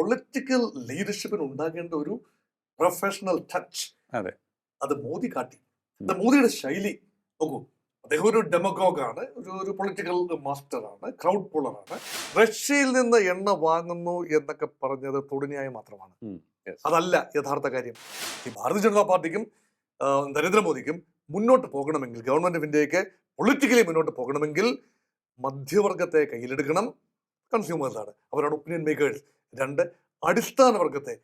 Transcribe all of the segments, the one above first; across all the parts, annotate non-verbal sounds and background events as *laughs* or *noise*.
Political ലീഡർഷിപ്പിന് ഉണ്ടാകേണ്ട ഒരു professional touch അതെ. അത് മോദി കാട്ടി. മോദിയുടെ ശൈലി. നോക്കൂ അദ്ദേഹം ഒരു ഡെമഗോഗാണ് ഒരു ഒരു പൊളിറ്റിക്കൽ മാസ്റ്ററാണ് ക്രൗഡ് പുള്ളറാണ് റഷ്യയിൽ നിന്ന് എണ്ണ വാങ്ങുന്നു എന്നൊക്കെ പറഞ്ഞത് തൊടുന്യായം മാത്രമാണ്. അതല്ല യഥാർത്ഥ കാര്യം. ഈ ഭാരതീയ ജനതാ പാർട്ടിക്കും നരേന്ദ്രമോദിക്കും മുന്നോട്ട് പോകണമെങ്കിൽ ഗവൺമെന്റ് ഓഫ് ഇന്ത്യയ്ക്ക് പൊളിറ്റിക്കലി മുന്നോട്ട് പോകണമെങ്കിൽ മധ്യവർഗത്തെ കയ്യിലെടുക്കണം. കൺസ്യൂമേഴ്സാണ് അവരാണ് ഒപ്പീനിയൻ മേക്കേഴ്സ് രണ്ട് അടിസ്ഥാന വർഗത്തെ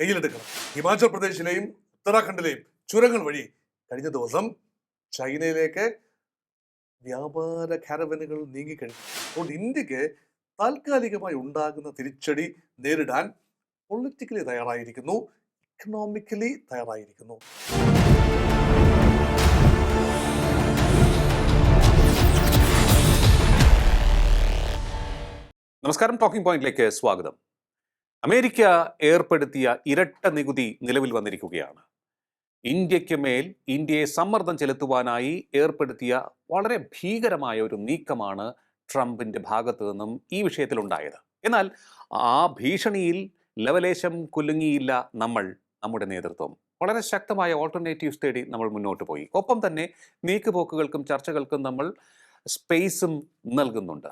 കയ്യിലെടുക്കണം. ഹിമാചൽ പ്രദേശിലെയും ഉത്തരാഖണ്ഡിലെയും ചുരങ്ങൾ വഴി കഴിഞ്ഞ ദിവസം ചൈനയിലേക്ക് വ്യാപാര കാരവനുകൾ നീങ്ങിക്കഴിഞ്ഞു. അതുകൊണ്ട് ഇന്ത്യയ്ക്ക് താൽക്കാലികമായി ഉണ്ടാകുന്ന തിരിച്ചടി നേരിടാൻ പൊളിറ്റിക്കലി തയ്യാറായിരിക്കുന്നു ഇക്കണോമിക്കലി തയ്യാറായിരിക്കുന്നു. നമസ്കാരം ടോക്കിംഗ് പോയിന്റിലേക്ക് സ്വാഗതം. അമേരിക്ക ഏർപ്പെടുത്തിയ ഇരട്ട നികുതി നിലവിൽ വന്നിരിക്കുകയാണ്. ഇന്ത്യയ്ക്ക് മേൽ ഇന്ത്യയെ സമ്മർദ്ദം ചെലുത്തുവാനായി ഏർപ്പെടുത്തിയ വളരെ ഭീകരമായ ഒരു നീക്കമാണ് ട്രംപിന്റെ ഭാഗത്തു നിന്നും ഈ വിഷയത്തിലുണ്ടായത്. എന്നാൽ ആ ഭീഷണിയിൽ ലവലേശം കുലുങ്ങിയില്ല നമ്മൾ നമ്മുടെ നേതൃത്വം. വളരെ ശക്തമായ ഓൾട്ടർനേറ്റീവ്സ് തേടി നമ്മൾ മുന്നോട്ട് പോയി. ഒപ്പം തന്നെ നീക്കുപോക്കുകൾക്കും ചർച്ചകൾക്കും നമ്മൾ സ്പേസും നൽകുന്നുണ്ട്.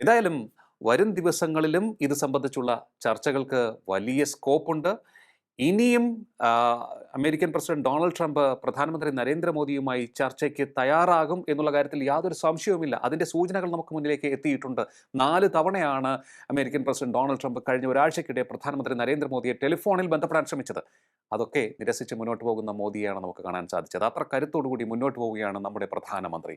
ഏതായാലും വരും ദിവസങ്ങളിലും ഇത് സംബന്ധിച്ചുള്ള ചർച്ചകൾക്ക് വലിയ സ്കോപ്പുണ്ട്. ഇനിയും അമേരിക്കൻ പ്രസിഡന്റ് ഡൊണാൾഡ് ട്രംപ് പ്രധാനമന്ത്രി നരേന്ദ്രമോദിയുമായി ചർച്ചയ്ക്ക് തയ്യാറാകും എന്നുള്ള കാര്യത്തിൽ യാതൊരു സംശയവുമില്ല. അതിന്റെ സൂചനകൾ നമുക്ക് മുന്നിലേക്ക് എത്തിയിട്ടുണ്ട്. നാല് തവണയാണ് അമേരിക്കൻ പ്രസിഡന്റ് ഡൊണാൾഡ് ട്രംപ് കഴിഞ്ഞ ഒരാഴ്ചക്കിടെ പ്രധാനമന്ത്രി നരേന്ദ്രമോദിയെ ടെലിഫോണിൽ ബന്ധപ്പെടാൻ ശ്രമിച്ചത്. അതൊക്കെ നിരസിച്ച് മുന്നോട്ട് പോകുന്ന മോദിയാണ് നമുക്ക് കാണാൻ സാധിച്ചത്. അത്ര കരുത്തോടുകൂടി മുന്നോട്ട് പോവുകയാണ് നമ്മുടെ പ്രധാനമന്ത്രി.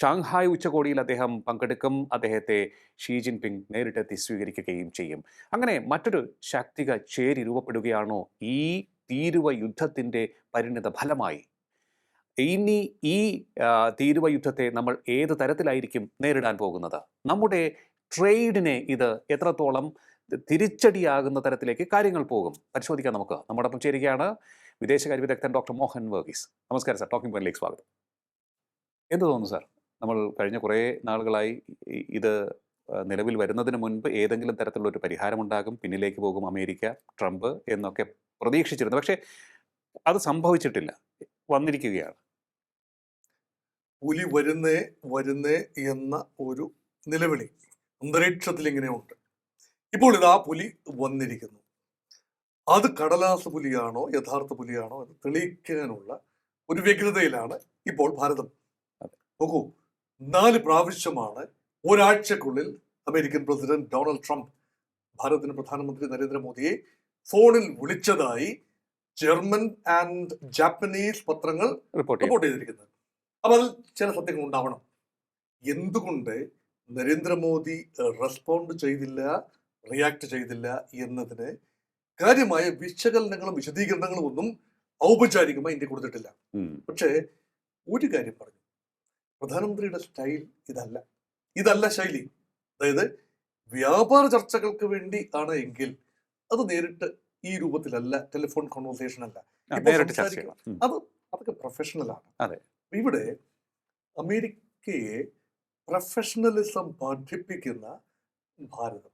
ഷാങ്ഹായ് ഉച്ചകോടിയിൽ അദ്ദേഹം പങ്കെടുക്കും. അദ്ദേഹത്തെ ഷീ ജിൻപിങ് നേരിട്ടെത്തി സ്വീകരിക്കുകയും ചെയ്യും. അങ്ങനെ മറ്റൊരു ശാക്തിക ചേരി രൂപപ്പെടുകയാണോ ഈ തീരുവ യുദ്ധത്തിന്റെ പരിണിത ഫലമായി? ഇനി ഈ തീരുവ യുദ്ധത്തെ നമ്മൾ ഏത് തരത്തിലായിരിക്കും നേരിടാൻ പോകുന്നത്? നമ്മുടെ ട്രേഡിനെ ഇത് എത്രത്തോളം തിരിച്ചടിയാകുന്ന തരത്തിലേക്ക് കാര്യങ്ങൾ പോകും. പരിശോധിക്കാം നമുക്ക്. നമ്മോടൊപ്പം ചേരുകയാണ് വിദേശകാര്യ വിദഗ്ധൻ ഡോക്ടർ മോഹൻ വർഗീസ്. നമസ്കാരം സാർ. ടോക്കിംഗ് പോയിന്റിലേക്ക് സ്വാഗതം. എന്ത് തോന്നുന്നു സാർ? നമ്മൾ കഴിഞ്ഞ കുറേ നാളുകളായി ഇത് നിലവിൽ വരുന്നതിന് മുൻപ് ഏതെങ്കിലും തരത്തിലുള്ള ഒരു പരിഹാരമുണ്ടാകും പിന്നിലേക്ക് പോകും അമേരിക്ക ട്രംപ് എന്നൊക്കെ പ്രതീക്ഷിച്ചിരുന്നു. പക്ഷേ അത് സംഭവിച്ചിട്ടില്ല. വന്നിരിക്കുകയാണ്. പുലി വരുന്നേ വരുന്നേ എന്ന ഒരു നിലവിളി അന്തരീക്ഷത്തിൽ ഇങ്ങനെയുണ്ട്. ഇപ്പോൾ ഇതാ പുലി വന്നിരിക്കുന്നു. അത് കടലാസ് പുലിയാണോ യഥാർത്ഥ പുലിയാണോ എന്ന് തെളിയിക്കാനുള്ള ഒരു വ്യഗ്രതയിലാണ് ഇപ്പോൾ ഭാരതം. നോക്കൂ നാല് പ്രാവശ്യമാണ് ഒരാഴ്ചക്കുള്ളിൽ അമേരിക്കൻ പ്രസിഡന്റ് ഡൊണാൾഡ് ട്രംപ് ഭാരതത്തിന് പ്രധാനമന്ത്രി നരേന്ദ്രമോദിയെ ഫോണിൽ വിളിച്ചതായി ജർമ്മൻ ആൻഡ് ജാപ്പനീസ് പത്രങ്ങൾ റിപ്പോർട്ട് ചെയ്തിരിക്കുന്നത്. അപ്പൊ അതിൽ ചില സത്യങ്ങൾ ഉണ്ടാവണം. എന്തുകൊണ്ട് നരേന്ദ്രമോദി റെസ്പോണ്ട് ചെയ്തില്ല? റിയാക്ട് ചെയ്തില്ല എന്നതിന് കാര്യമായ വിശകലനങ്ങളും വിശദീകരണങ്ങളും ഒന്നും ഔപചാരികമായി ഇന്ത്യ കൊടുത്തിട്ടില്ല. പക്ഷേ ഒരു കാര്യം പറഞ്ഞു. പ്രധാനമന്ത്രിയുടെ സ്റ്റൈൽ ഇതല്ല. ഇതല്ല ശൈലി. അതായത് വ്യാപാര ചർച്ചകൾക്ക് വേണ്ടി ആണ് എങ്കിൽ അത് നേരിട്ട് ഈ രൂപത്തിലല്ല ടെലിഫോൺ കോൺവെർസേഷൻ അല്ല. അത് അതൊക്കെ പ്രൊഫഷണലാണ്. ഇവിടെ അമേരിക്കയെ പ്രൊഫഷണലിസം പഠിപ്പിക്കുന്ന ഭാരതം.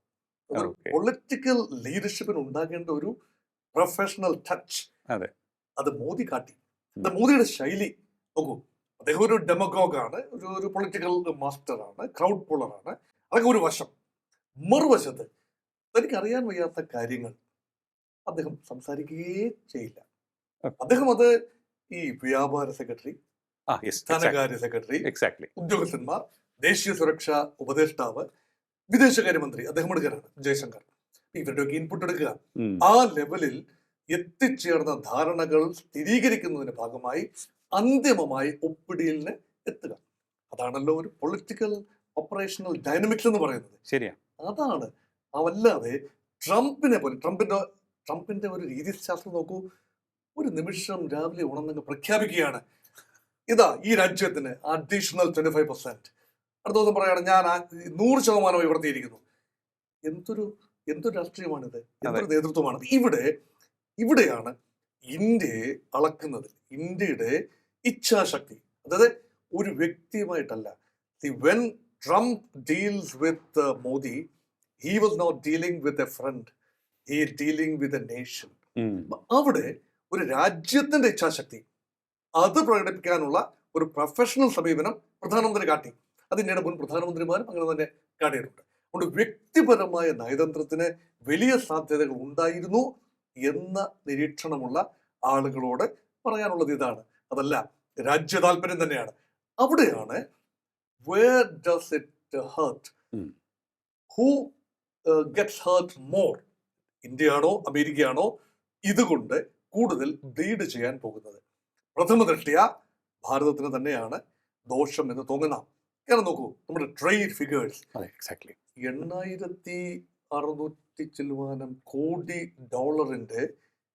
ഒരു പൊളിറ്റിക്കൽ ലീഡർഷിപ്പിന് ഉണ്ടാകേണ്ട ഒരു പ്രൊഫഷണൽ ടച്ച് അതെ. അത് മോദി കാട്ടി. മോദിയുടെ ശൈലി. നോക്കൂ അദ്ദേഹം ഒരു ഡെമഗോഗാണ് ഒരു ഒരു പൊളിറ്റിക്കൽ മാസ്റ്ററാണ് ക്രൗഡ് പുള്ളറാണ് അതൊക്കെ ഒരു വശം. മറുവശത്ത് തനിക്കറിയാൻ വയ്യാത്ത കാര്യങ്ങൾ അദ്ദേഹം സംസാരിക്കുകയേ ചെയ്യില്ല. അദ്ദേഹം അത് ഈ വ്യാപാര സെക്രട്ടറി ധനകാര്യ സെക്രട്ടറി എക്സാക്ട്ലി ഉദ്യോഗസ്ഥന്മാർ ദേശീയ സുരക്ഷാ ഉപദേഷ്ടാവ് വിദേശകാര്യമന്ത്രി അദ്ദേഹം എടുക്കാനാണ് ജയശങ്കർ. ഇവരുടെയൊക്കെ ഇൻപുട്ട് എടുക്കുക. ആ ലെവലിൽ എത്തിച്ചേർന്ന ധാരണകൾ സ്ഥിരീകരിക്കുന്നതിന്റെ ഭാഗമായി അന്തിമമായി ഒപ്പിടിയലിന് എത്തുക. അതാണല്ലോ ഒരു പൊളിറ്റിക്കൽ ഓപ്പറേഷണൽ ഡൈനമിക്സ് എന്ന് പറയുന്നത്. ശരിയാ. അതാണ്. അവല്ലാതെ ട്രംപിനെ പോലെ ട്രംപിന്റെ ട്രംപിന്റെ ഒരു രീതിശാസ്ത്രം നോക്കൂ. ഒരു നിമിഷം രാവിലെ ഉണർന്നങ്ങ് പ്രഖ്യാപിക്കുകയാണ്. ഇതാ ഈ രാജ്യത്തിന് അഡീഷണൽ ട്വന്റി ഫൈവ് പെർസെന്റ് അടുത്ത ദിവസം പറയാണ് ഞാൻ നൂറ് ശതമാനം ഇവർത്തിയിരിക്കുന്നു എന്തൊരു എന്തൊരു രാഷ്ട്രീയമാണിത്. എന്തൊരു നേതൃത്വമാണ്. ഇവിടെ ഇവിടെയാണ് ഇന്ത്യയെ അളക്കുന്നത്. ഇന്ത്യയുടെ ഇച്ഛാശക്തി. അതായത് ഒരു വ്യക്തിയുമായിട്ടല്ല. The when Trump deals with Modi he was not dealing with a friend he dealing with a nation അവിടെ ഒരു രാജ്യത്തിന്റെ ഇച്ഛാശക്തി. അത് പ്രകടിപ്പിക്കാനുള്ള ഒരു പ്രൊഫഷണൽ സമീപനം പ്രധാനമന്ത്രി കാട്ടി. അത് ഇന്ത്യയുടെ മുൻ പ്രധാനമന്ത്രിമാരും അങ്ങനെ തന്നെ കാട്ടിയിട്ടുണ്ട് അതുകൊണ്ട് വ്യക്തിപരമായ നയതന്ത്രത്തിന് വലിയ സാധ്യതകൾ ഉണ്ടായിരുന്നു എന്ന നിരീക്ഷണമുള്ള ആളുകളോട് പറയാനുള്ളത് ഇതാണ്. അതല്ല രാജ്യ താല്പര്യം തന്നെയാണ്. അവിടെയാണ് where does it hurt. Who gets hurt more ഇന്ത്യയാണോ അമേരിക്കയാണോ? ഇതുകൊണ്ട് കൂടുതൽ ബ്ലീഡ് ചെയ്യാൻ പോകുന്നത്. പ്രഥമ ദൃഷ്ടിയ ഭാരതത്തിന് തന്നെയാണ് ദോഷം എന്ന് തോന്നുന്ന കാരണം നോക്കൂ നമ്മുടെ ട്രേഡ് ഫിഗേഴ്സ് അതെ എക്സാക്ട്ലി എണ്ണായിരത്തി അറുന്നൂറ്റി ചില്ലുവാനം കോടി ഡോളറിന്റെ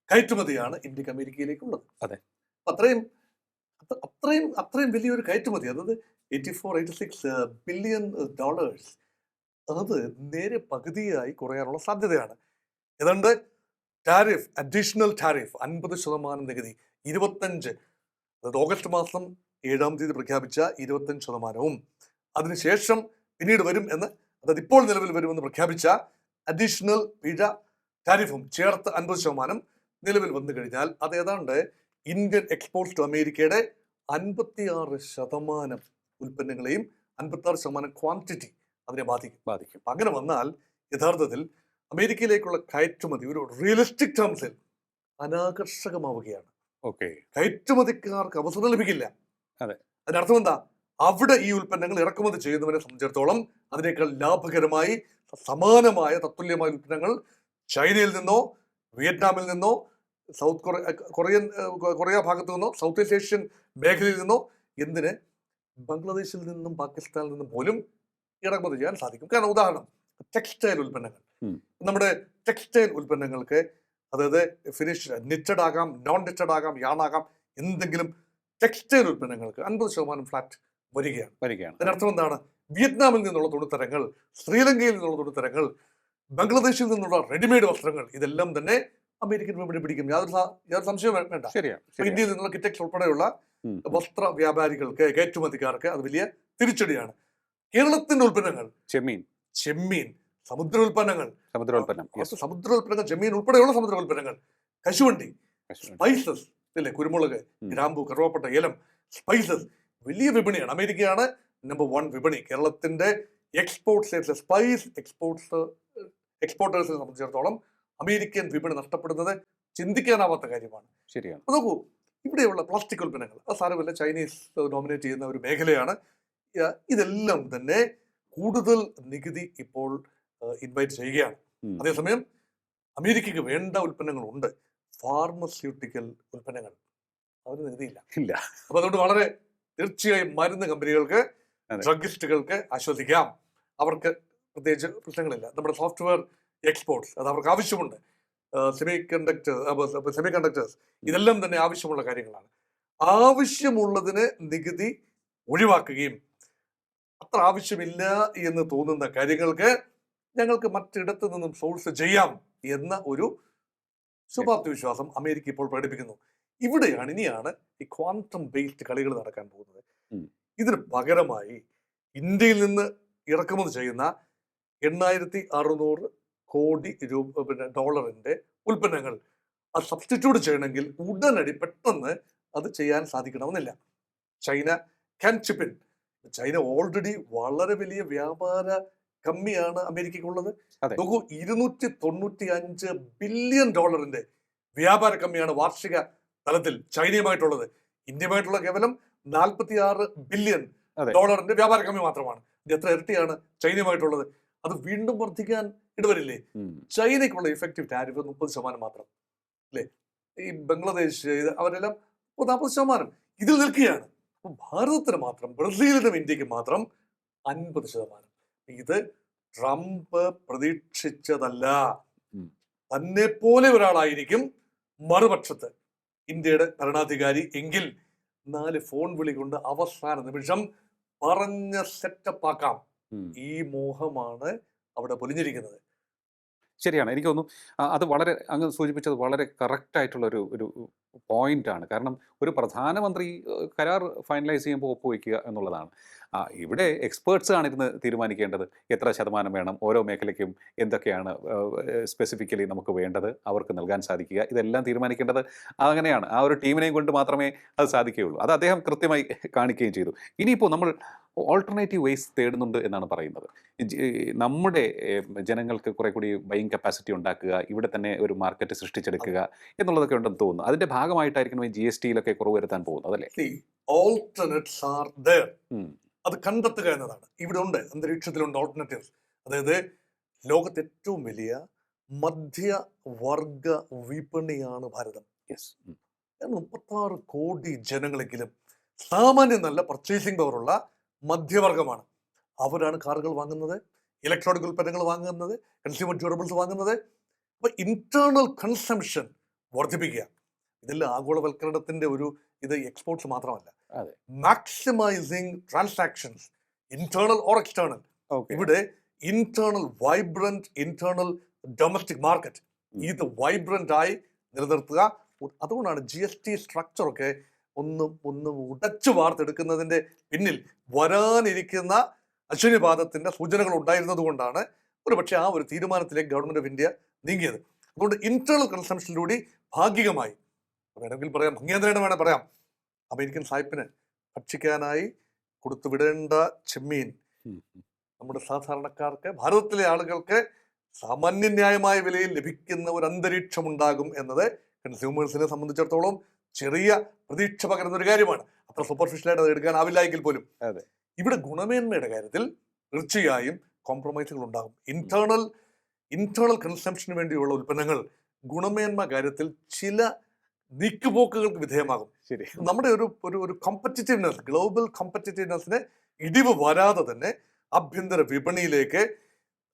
കയറ്റുമതിയാണ് ഇന്ത്യയ്ക്ക് അമേരിക്കയിലേക്കുള്ളത്. അതെ. അത്രയും അത്രയും അത്രയും വലിയൊരു കയറ്റുമതി അതായത് eighty four eighty six billion dollars അത് നേരെ പകുതിയായി കുറയാനുള്ള സാധ്യതയാണ്. ഏതാണ്ട് ടാരിഫ് അഡീഷണൽ ടാരിഫ് അൻപത് ശതമാനം നികുതി ഇരുപത്തഞ്ച് അതായത് ഓഗസ്റ്റ് മാസം ഏഴാം തീയതി പ്രഖ്യാപിച്ച ഇരുപത്തഞ്ച് ശതമാനവും. അതിനുശേഷം പിന്നീട് വരും എന്ന് അതായത് ഇപ്പോൾ നിലവിൽ വരുമെന്ന് പ്രഖ്യാപിച്ച അഡീഷണൽ പിഴ ടാരിഫും ചേർത്ത് അൻപത് ശതമാനം നിലവിൽ വന്നു കഴിഞ്ഞാൽ അത് ഏതാണ്ട് ഇന്ത്യൻ എക്സ്പോർട്സ് ടു അമേരിക്കയുടെ അൻപത്തിയാറ് ശതമാനം ഉൽപ്പന്നങ്ങളെയും അൻപത്തി ആറ് ശതമാനം ക്വാണ്ടിറ്റി അതിനെ ബാധിക്കും. ബാധിക്കും. അങ്ങനെ വന്നാൽ യഥാർത്ഥത്തിൽ അമേരിക്കയിലേക്കുള്ള കയറ്റുമതി ഒരു റിയലിസ്റ്റിക് ടേംസിൽ അനാകർഷകമാവുകയാണ്. ഓക്കെ. കയറ്റുമതിക്കാർക്ക് അവസരം ലഭിക്കില്ല. അതെ. അതിനർത്ഥം എന്താ? അവിടെ ഈ ഉൽപ്പന്നങ്ങൾ ഇറക്കുമതി ചെയ്യുന്നവരെ സംബന്ധിച്ചിടത്തോളം അതിനേക്കാൾ ലാഭകരമായി സമാനമായ തത്തുല്യമായ ഉൽപ്പന്നങ്ങൾ ചൈനയിൽ നിന്നോ വിയറ്റ്നാമിൽ നിന്നോ സൗത്ത് കൊറിയ കൊറിയൻ കൊറിയ ഭാഗത്തു നിന്നോ സൗത്ത് ഈസ്റ്റ് ഏഷ്യൻ മേഖലയിൽ നിന്നോ എന്തിന് ബംഗ്ലാദേശിൽ നിന്നും പാകിസ്ഥാനിൽ നിന്നും പോലും ഇറക്കുമതി ചെയ്യാൻ സാധിക്കും. കാരണം ഉദാഹരണം ടെക്സ്റ്റൈൽ ഉൽപ്പന്നങ്ങൾ. നമ്മുടെ ടെക്സ്റ്റൈൽ ഉൽപ്പന്നങ്ങൾക്ക് അതായത് ഫിനിഷ് നിറ്റഡ് ആകാം നോൺ നിറ്റഡ് ആകാം യാണാകാം എന്തെങ്കിലും ടെക്സ്റ്റൈൽ ഉൽപ്പന്നങ്ങൾക്ക് അൻപത് ശതമാനം ഫ്ലാറ്റ് വരികയാണ്. വരികയാണ്. അതിനർത്ഥം എന്താണ്? വിയറ്റ്നാമിൽ നിന്നുള്ള തുണിത്തരങ്ങൾ ശ്രീലങ്കയിൽ നിന്നുള്ള തുണിത്തരങ്ങൾ ബംഗ്ലാദേശിൽ നിന്നുള്ള റെഡിമെയ്ഡ് വസ്ത്രങ്ങൾ ഇതെല്ലാം തന്നെ അമേരിക്കൻ വിപണി പിടിക്കും. യാതൊരു യാതൊരു സംശയം വേണ്ട. ശരിയാണ് ഇന്ത്യയിൽ നിന്നുള്ള കിറ്റക്സ് ഉൾപ്പെടെയുള്ള വസ്ത്ര വ്യാപാരികൾക്ക് കയറ്റുമതിക്കാർക്ക് അത് വലിയ തിരിച്ചടിയാണ്. കേരളത്തിന്റെ ഉൽപ്പന്നങ്ങൾ. ചെമ്മീൻ. ചെമ്മീൻ സമുദ്ര ഉൽപ്പന്നങ്ങൾ സമുദ്രോൽപ്പന്നം സമുദ്ര സമുദ്രോൽപ്പന്നങ്ങൾ ചെമ്മീൻ ഉൾപ്പെടെയുള്ള സമുദ്രോൽപ്പന്നങ്ങൾ. കശുവണ്ടി സ്പൈസസ് ഇല്ലേ കുരുമുളക്. ഗ്രാമ്പു കറുവാപ്പട്ട ഏലം സ്പൈസസ് വലിയ വിപണിയാണ്. അമേരിക്കയാണ് നമ്പർ വൺ വിപണി. കേരളത്തിന്റെ എക്സ്പോർട്ട്സ് സ്പൈസ് എക്സ്പോർട്സ് എക്സ്പോർട്ടേഴ്സിനെ സംബന്ധിച്ചിടത്തോളം അമേരിക്കൻ വിപണി നഷ്ടപ്പെടുന്നത് ചിന്തിക്കാനാവാത്ത കാര്യമാണ്. ശരിയാണ്. നോക്കൂ ഇവിടെയുള്ള പ്ലാസ്റ്റിക് ഉൽപ്പന്നങ്ങൾ അത് സാരമില്ല ചൈനീസ് ഡോമിനേറ്റ് ചെയ്യുന്ന ഒരു മേഖലയാണ്. ഇതെല്ലാം തന്നെ കൂടുതൽ നികുതി ഇപ്പോൾ ഇൻവൈറ്റ് ചെയ്യുകയാണ്. അതേസമയം അമേരിക്കക്ക് വേണ്ട ഉൽപ്പന്നങ്ങളുണ്ട്. ഫാർമസ്യൂട്ടിക്കൽ ഉൽപ്പന്നങ്ങൾ. അതിന് നികുതിയില്ല. ഇല്ല. അപ്പൊ അതുകൊണ്ട് വളരെ തീർച്ചയായും മരുന്ന് കമ്പനികൾക്ക്. ഡ്രഗിസ്റ്റുകൾക്ക് ആശ്വസിക്കാം. അവർക്ക് പ്രത്യേകിച്ച് പ്രശ്നങ്ങളില്ല. നമ്മുടെ സോഫ്റ്റ്വെയർ എക്സ്പോർട്സ് അത് അവർക്ക് ആവശ്യമുണ്ട്. സെമി കണ്ടക്ടേഴ്സ് സെമി കണ്ടക്ടേഴ്സ് ഇതെല്ലാം തന്നെ ആവശ്യമുള്ള കാര്യങ്ങളാണ്. ആവശ്യമുള്ളതിന് നികുതി ഒഴിവാക്കുകയും അത്ര ആവശ്യമില്ല എന്ന് തോന്നുന്ന കാര്യങ്ങൾക്ക് ഞങ്ങൾക്ക് മറ്റിടത്തു നിന്നും സോഴ്സ് ചെയ്യാം എന്ന ഒരു ശുഭാപ്തി വിശ്വാസം അമേരിക്ക ഇപ്പോൾ പ്രകടിപ്പിക്കുന്നു. ഇവിടെയാണ് ഇനിയാണ് ഈ ക്വാണ്ടം ബേസ്ഡ് കളികൾ നടക്കാൻ പോകുന്നത്. ഇതിന് പകരമായി ഇന്ത്യയിൽ നിന്ന് ഇറക്കുമതി ചെയ്യുന്ന എണ്ണായിരത്തി അറുന്നൂറ് കോടി രൂപ പിന്നെ ഡോളറിന്റെ ഉൽപ്പന്നങ്ങൾ അത് സബ്സ്റ്റിറ്റ്യൂട്ട് ചെയ്യണമെങ്കിൽ ഉടനടി പെട്ടെന്ന് അത് ചെയ്യാൻ സാധിക്കണമെന്നില്ല China can chip in China already വളരെ വലിയ വ്യാപാര കമ്മിയാണ് അമേരിക്കയ്ക്കുള്ളത്. നോക്കൂ ഇരുന്നൂറ്റി തൊണ്ണൂറ്റി അഞ്ച് ബില്യൺ ഡോളറിന്റെ വ്യാപാര കമ്മിയാണ് വാർഷിക തലത്തിൽ ചൈനയുമായിട്ടുള്ളത്. ഇന്ത്യയുമായിട്ടുള്ള കേവലം നാൽപ്പത്തി ആറ് ബില്യൺ ഡോളറിന്റെ വ്യാപാര കമ്മി മാത്രമാണ്. ഇത് എത്ര ഇരട്ടിയാണ് ചൈനയുമായിട്ടുള്ളത്. അത് വീണ്ടും വർദ്ധിക്കാൻ ഇടവരില്ലേ. ചൈനയ്ക്കുള്ള ഇഫക്റ്റീവ് ടാരിഫ് മുപ്പത് ശതമാനം മാത്രം. അല്ലേ? ഈ ബംഗ്ലാദേശ് അവരെല്ലാം നാൽപ്പത് ശതമാനം. ഇതിൽ നിൽക്കുകയാണ്. അപ്പോൾ ഭാരതത്തിന് മാത്രം ബ്രസീലിനും ഇന്ത്യയ്ക്ക് മാത്രം അൻപത് ശതമാനം. ഇത് ട്രംപ് പ്രതീക്ഷിച്ചതല്ല. തന്നെ പോലെ ഒരാളായിരിക്കും മറുപക്ഷത്ത്. ഇന്ത്യയുടെ ഭരണാധികാരി എങ്കിൽ നാല് ഫോൺ വിളി കൊണ്ട് അവസാന നിമിഷം പറഞ്ഞ സെറ്റപ്പ് ആക്കാം. ഈ മോഹമാണ് അവിടെ പൊലിഞ്ഞിരിക്കുന്നത്. ശരിയാണ്. എനിക്ക് തോന്നുന്നു അത് വളരെ അങ്ങ് സൂചിപ്പിച്ചത് വളരെ കറക്റ്റായിട്ടുള്ളൊരു ഒരു ഒരു പോയിന്റ് കാരണം ഒരു പ്രധാനമന്ത്രി കരാർ ഫൈനലൈസ് ചെയ്യുമ്പോൾ ഒപ്പുവെക്കുക എന്നുള്ളതാണ്. ഇവിടെ എക്സ്പേർട്സ് ആണ് ഇരുന്ന് തീരുമാനിക്കേണ്ടത്. എത്ര ശതമാനം വേണം ഓരോ മേഖലയ്ക്കും എന്തൊക്കെയാണ് സ്പെസിഫിക്കലി നമുക്ക് വേണ്ടത് അവർക്ക് നൽകാൻ സാധിക്കുക. ഇതെല്ലാം തീരുമാനിക്കേണ്ടത് അങ്ങനെയാണ്. ആ ഒരു ടീമിനെയും കൊണ്ട് മാത്രമേ അത് സാധിക്കുകയുള്ളൂ. അത് അദ്ദേഹം കൃത്യമായി കാണിക്കുകയും ചെയ്തു. ഇനിയിപ്പോൾ നമ്മൾ ഓൾട്ടർനേറ്റീവ് വേസ് തേടുന്നുണ്ട് എന്നാണ് പറയുന്നത്. നമ്മുടെ ജനങ്ങൾക്ക് കുറെ കൂടി ബൈങ് കപ്പാസിറ്റി ഉണ്ടാക്കുക ഇവിടെ തന്നെ ഒരു മാർക്കറ്റ് സൃഷ്ടിച്ചെടുക്കുക എന്നുള്ളതൊക്കെ ഉണ്ടെന്ന് തോന്നുന്നു. അതിന്റെ ഭാഗമായിട്ടായിരിക്കണം ഈ ജി എസ് ടിയിലൊക്കെ കുറവ് വരുത്താൻ പോകുന്നത് അല്ലേ ഓൾട്ടർനേറ്റ്സ് ആർ ദർ അത് കണ്ടെത്തുക എന്നതാണ്. ഇവിടെ ഉണ്ട് അന്തരീക്ഷത്തിലുണ്ട് ഓൾട്ടർനേറ്റീവ്സ് അതായത് ലോകത്തെ ഏറ്റവും വലിയ മധ്യവർഗ വിപണിയാണ് ഭാരതം. മുപ്പത്താറ് കോടി ജനങ്ങളെങ്കിലും സാമാന്യം നല്ല പർച്ചേസിംഗ് പവറുള്ള മധ്യവർഗമാണ്. അവരാണ് കാറുകൾ വാങ്ങുന്നത് ഇലക്ട്രോണിക് ഉൽപ്പന്നങ്ങൾ വാങ്ങുന്നത് കൺസ്യൂമർ ഡ്യൂറബിൾസ് വാങ്ങുന്നത്. അപ്പോൾ ഇന്റേണൽ കൺസംഷൻ വർദ്ധിപ്പിക്കുക. ഇതിൽ ആഗോളവൽക്കരണത്തിന്റെ ഒരു ഇത് എക്സ്പോർട്സ് മാത്രമല്ല. Maximising transactions internal or external ഇവിടെ internal vibrant internal domestic market ഇത് വൈബ്രന്റ് ആയി നിലനിർത്തുക. അതുകൊണ്ടാണ് ജി എസ് ടി സ്ട്രക്ചറൊക്കെ ഒന്ന് ഒന്ന് ഉടച്ചു വാർത്തെടുക്കുന്നതിന്റെ പിന്നിൽ വരാനിരിക്കുന്ന അശ്വനിപാതത്തിന്റെ സൂചനകൾ ഉണ്ടായിരുന്നത് കൊണ്ടാണ് ഒരു പക്ഷേ ആ ഒരു തീരുമാനത്തിലേക്ക് ഗവൺമെന്റ് ഓഫ് ഇന്ത്യ നീങ്ങിയത്. അതുകൊണ്ട് ഇന്റേണൽ കൺസംഷനിലൂടെ ഭാഗികമായി വേണമെങ്കിൽ പറയാം ഭംഗിയാന്തരേണ വേണേൽ പറയാം. അമേരിക്കൻ സായിപ്പിന് ഭക്ഷിക്കാനായി കൊടുത്തുവിടേണ്ട ചെമ്മീൻ നമ്മുടെ സാധാരണക്കാർക്ക് ഭാരതത്തിലെ ആളുകൾക്ക് സാമാന്യന്യായമായ വിലയിൽ ലഭിക്കുന്ന ഒരു അന്തരീക്ഷം ഉണ്ടാകും എന്നത് കൺസ്യൂമേഴ്സിനെ സംബന്ധിച്ചിടത്തോളം ചെറിയ പ്രതീക്ഷ പകരുന്ന ഒരു കാര്യമാണ്. അത്ര സൂപ്പർഫിഷ്യലായിട്ട് അത് എടുക്കാനാവില്ല എങ്കിൽ പോലും. അതെ. ഇവിടെ ഗുണമേന്മയുടെ കാര്യത്തിൽ തീർച്ചയായും കോംപ്രമൈസുകൾ ഉണ്ടാകും. ഇന്റേണൽ ഇന്റേണൽ കൺസംഷന് വേണ്ടിയുള്ള ഉൽപ്പന്നങ്ങൾ ഗുണമേന്മ കാര്യത്തിൽ ചില നീക്കുപോക്കുകൾക്ക് വിധേയമാകും. ശരി. നമ്മുടെ ഒരു ഒരു ഒരു കോമ്പറ്റിറ്റീവ്നെസ് ഗ്ലോബൽ കോമ്പറ്റിറ്റീവ്നെസ്സിന് ഇടിവ് വരാതെ തന്നെ ആഭ്യന്തര വിപണിയിലേക്ക്